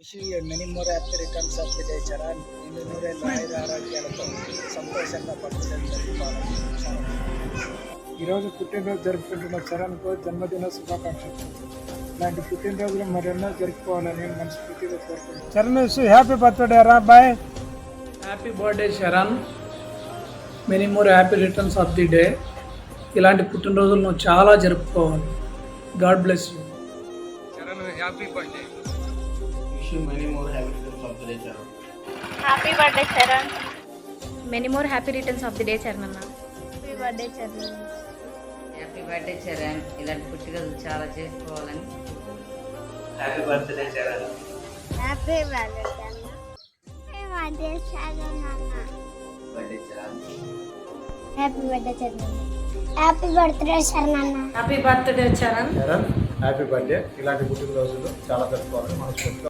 Wish many more happy returns of the day Charan. ఇన్ని నూరేళ్ళ ఆయుర ఆరోగ్యాలతో సంతోషంగా పట్టుదల జరుపుకోవాలని చరణ్. ఈరోజు పుట్టినరోజు జరుపుకుంటున్న చరణ్కు జన్మదిన శుభాకాంక్షలు. ఇలాంటి పుట్టినరోజులు మరెన్నో జరుపుకోవాలని మనస్ఫూర్తిగా కోరుకుంటున్నాను. చరణ్ హ్యాపీ బర్త్డే రా boy. Happy birthday Sharan many more happy returns of the day. ఇలాంటి పుట్టినరోజులు నువ్వు చాలా జరుపుకోవాలి. God bless you. Happy birthday. Charan many more happy returns of the day Charan happy birthday Charan happy birthday Charan ఇలాంటి పుట్టినరోజు చాలా చేసుకోవాలని. Happy birthday Charan happy birthday Charan happy birthday Charan happy birthday Charan అన్న. Happy birthday Charan Charan happy birthday ఇలాంటి పుట్టినరోజులు చాలా జరుపుకోవాలని మనస్ఫూర్తిగా